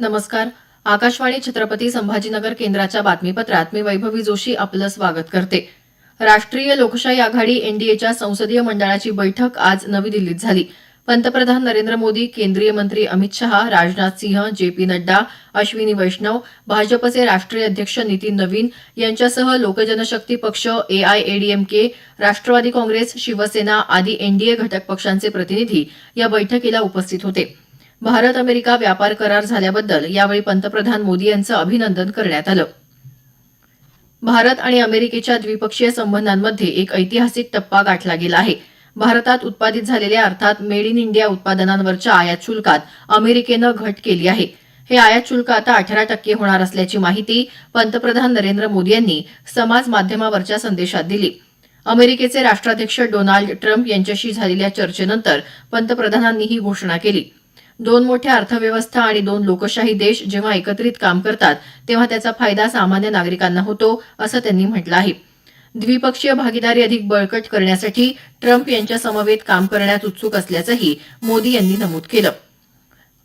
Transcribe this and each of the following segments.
नमस्कार. आकाशवाणी छत्रपती संभाजीनगर केंद्राच्या बातमीपत्रात मी वैभवी जोशी आपलं स्वागत करते. राष्ट्रीय लोकशाही आघाडी एनडीएच्या संसदीय मंडळाची बैठक आज नवी दिल्लीत झाली. पंतप्रधान नरेंद्र मोदी केंद्रीय मंत्री अमित शहा राजनाथ सिंह जे पी नड्डा अश्विनी वैष्णव भाजपचे राष्ट्रीय अध्यक्ष नितीन नवीन यांच्यासह लोकजनशक्ती पक्ष एआयएडीएमके राष्ट्रवादी काँग्रेस शिवसेना आदी एनडीए घटक पक्षांचे प्रतिनिधी या बैठकीला उपस्थित होते. भारत अमेरिका व्यापार करार झाल्याबद्दल यावेळी पंतप्रधान मोदी यांचं अभिनंदन करण्यात आलं. भारत आणि अमेरिकेच्या द्विपक्षीय संबंधांमध्ये एक ऐतिहासिक टप्पा गाठला गेला आहे. भारतात उत्पादित झालेल्या अर्थात मेड इन इंडिया उत्पादनांवरच्या आयात शुल्कात अमेरिकेनं घट केली आहे. हे आयात शुल्क आता अठरा टक्के होणार असल्याची माहिती पंतप्रधान नरेंद्र मोदी यांनी समाज माध्यमावरच्या संदेशात दिली. अमेरिकेचे राष्ट्राध्यक्ष डोनाल्ड ट्रम्प यांच्याशी झालेल्या चर्चेनंतर पंतप्रधानांनी ही घोषणा केली. दोन मोठ्या अर्थव्यवस्था आणि दोन लोकशाही देश जेव्हा एकत्रित काम करतात तेव्हा त्याचा फायदा सामान्य नागरिकांना होतो असं त्यांनी म्हटलं आहे. द्विपक्षीय भागीदारी अधिक बळकट करण्यासाठी ट्रम्प यांच्या समवेत काम करण्यात उत्सुक असल्याचंही मोदी यांनी नमूद केलं.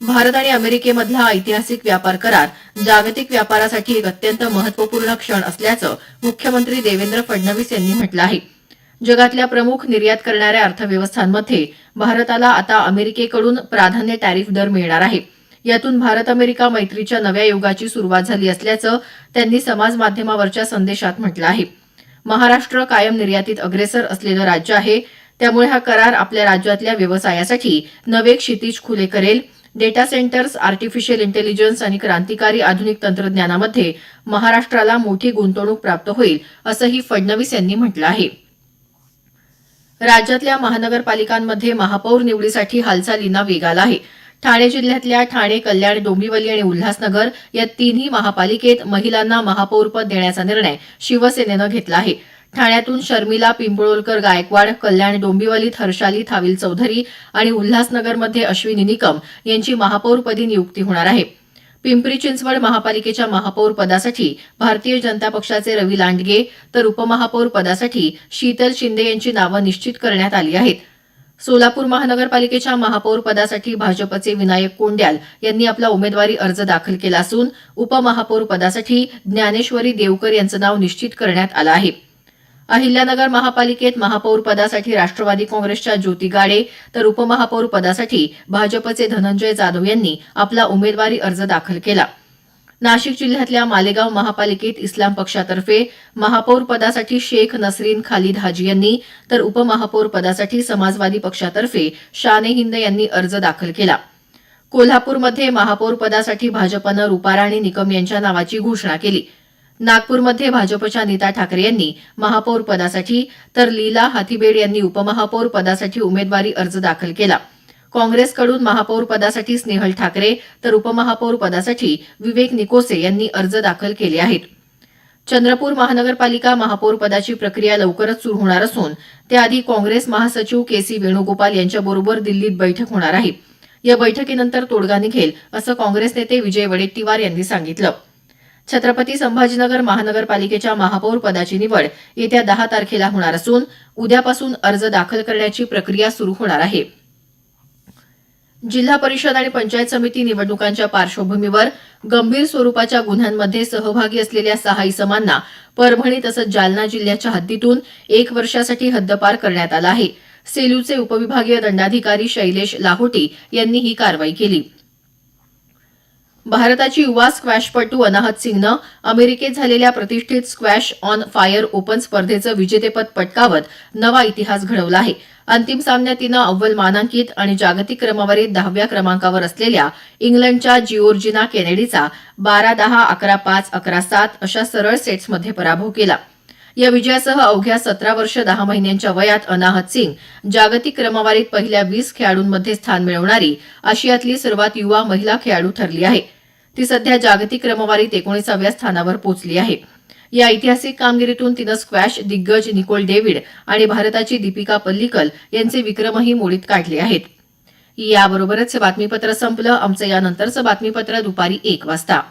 भारत आणि अमेरिकेमधला ऐतिहासिक व्यापार करार जागतिक व्यापारासाठी एक अत्यंत महत्त्वपूर्ण क्षण असल्याचं मुख्यमंत्री देवेंद्र फडणवीस यांनी म्हटलं आहे. जगातल्या प्रमुख निर्यात करणाऱ्या अर्थव्यवस्थांमध्ये भारताला आता अमेरिकेकडून प्राधान्य टॅरिफ दर मिळणार आहे. यातून भारत अमेरिका मैत्रीच्या नव्या युगाची सुरुवात झाली असल्याचं त्यांनी समाज माध्यमावरच्या संदेशात म्हटलं आहे. महाराष्ट्र कायम निर्यातीत अग्रेसर असलेलं राज्य आहे. त्यामुळे हा करार आपल्या राज्यातल्या व्यवसायासाठी नवे क्षितिज खुले करेल. डेटा सेंटर्स आर्टिफिशियल इंटेलिजन्स आणि क्रांतिकारी आधुनिक तंत्रज्ञानामध्ये महाराष्ट्राला मोठी गुंतवणूक प्राप्त होईल असंही फडणवीस यांनी म्हटलं आहे. राज्यातल्या महानगरपालिकांमध्ये महापौर निवडीसाठी हालचालींना वेग आला आहे. ठाणे जिल्ह्यातल्या ठाणे कल्याण डोंबिवली आणि उल्हासनगर या तिन्ही महापालिकेत महिलांना महापौरपद देण्याचा निर्णय शिवसेनेनं घेतला आहे. ठाण्यातून शर्मिला पिंपळोलकर गायकवाड कल्याण डोंबिवलीत हर्षाली थाविल चौधरी आणि उल्हासनगरमध्ये अश्विनी निकम यांची महापौरपदी नियुक्ती होणार आहे. पिंपरी चिंचवड महापालिकेच्या महापौर पदासाठी भारतीय जनता पक्षाचे रवी लांडगे तर उपमहापौर पदासाठी शीतल शिंदे यांची नावं निश्चित करण्यात आली आहेत. सोलापूर महानगरपालिकेच्या महापौर पदासाठी भाजपचे विनायक कोंड्याल यांनी आपला उमेदवारी अर्ज दाखल केला असून उपमहापौर पदासाठी ज्ञानेश्वरी देवकर यांचं नाव निश्चित करण्यात आलं आहे. अहिल्यानगर महापालिकेत महापौर पदासाठी राष्ट्रवादी काँग्रेसच्या ज्योती गाडे तर उपमहापौर पदासाठी भाजपचे धनंजय जाधव यांनी आपला उमेदवारी अर्ज दाखल केला. नाशिक जिल्ह्यातल्या मालेगाव महापालिकेत इस्लाम पक्षातर्फे महापौर पदासाठी शेख नसरीन खालिद हाजी यांनी तर उपमहापौर पदासाठी समाजवादी पक्षातर्फे शाने हिंद यांनी अर्ज दाखल केला. कोल्हापूरमध्ये महापौर पदासाठी भाजपनं रुपाराणी निकम यांच्या नावाची घोषणा केली. नागपूरमध्ये भाजपच्या नीता ठाकरे यांनी महापौर पदासाठी तर लीला हाथीबेड यांनी उपमहापौर पदासाठी उमेदवारी अर्ज दाखल केला. काँग्रेसकडून महापौर पदासाठी स्नेहल ठाकरे तर उपमहापौर पदासाठी विवेक निकोसे यांनी अर्ज दाखल केले आहेत. चंद्रपूर महानगरपालिका महापौर पदाची प्रक्रिया लवकरच सुरू होणार असून त्याआधी काँग्रेस महासचिव के सी वेणुगोपाल यांच्याबरोबर दिल्लीत बैठक होणार आहे. या बैठकीनंतर तोडगा निघेल असं काँग्रेस नेते विजय वडेट्टीवार यांनी सांगितलं. छत्रपती संभाजीनगर महानगरपालिकेच्या महापौर पदाची निवड येत्या दहा तारखेला होणार असून उद्यापासून अर्ज दाखल करण्याची प्रक्रिया सुरू होणार आहे. जिल्हा परिषद आणि पंचायत समिती निवडणुकांच्या पार्श्वभूमीवर गंभीर स्वरूपाच्या गुन्ह्यांमध्ये सहभागी असलेल्या सहा इसमांना परभणी तसंच जालना जिल्ह्याच्या हद्दीतून एक वर्षासाठी हद्दपार करण्यात आला आहे. सेलूचे उपविभागीय दंडाधिकारी शैलेश लाहोटी यांनी ही कारवाई केली. भारताची युवा स्क्वॅशपटू अनाहत सिंगनं अमेरिकेत झालेल्या प्रतिष्ठित स्क्वॅश ऑन फायर ओपन स्पर्धेचं विजेतेपद पटकावत नवा इतिहास घडवला आहे. अंतिम सामन्यात तिनं अव्वल मानांकित आणि जागतिक क्रमवारीत दहाव्या क्रमांकावर असलेल्या इंग्लंडच्या जिओर्जिना केनेडीचा बारा दहा अकरा पाच अकरा सात अशा सरळ सेट्समध्ये पराभव केला. या विजयासह अवघ्या सतरा वर्ष दहा महिन्यांच्या वयात अनाहत सिंग जागतिक क्रमवारीत पहिल्या वीस खेळाडूंमध्ये स्थान मिळवणारी आशियातली सर्वात युवा महिला खेळाडू ठरली आहे. ती सध्या जागतिक क्रमवारीत एकोणीसाव्या स्थानावर पोहोचली आहे. या ऐतिहासिक कामगिरीतून तिनं स्क्वॅश दिग्गज निकोल डेव्हिड आणि भारताची दीपिका पल्लिकल यांचे विक्रमही मोडीत काढले आहेत. याबरोबरच हे बातमीपत्र संपलं. आमचं यानंतरचं बातमीपत्र दुपारी एक वाजता.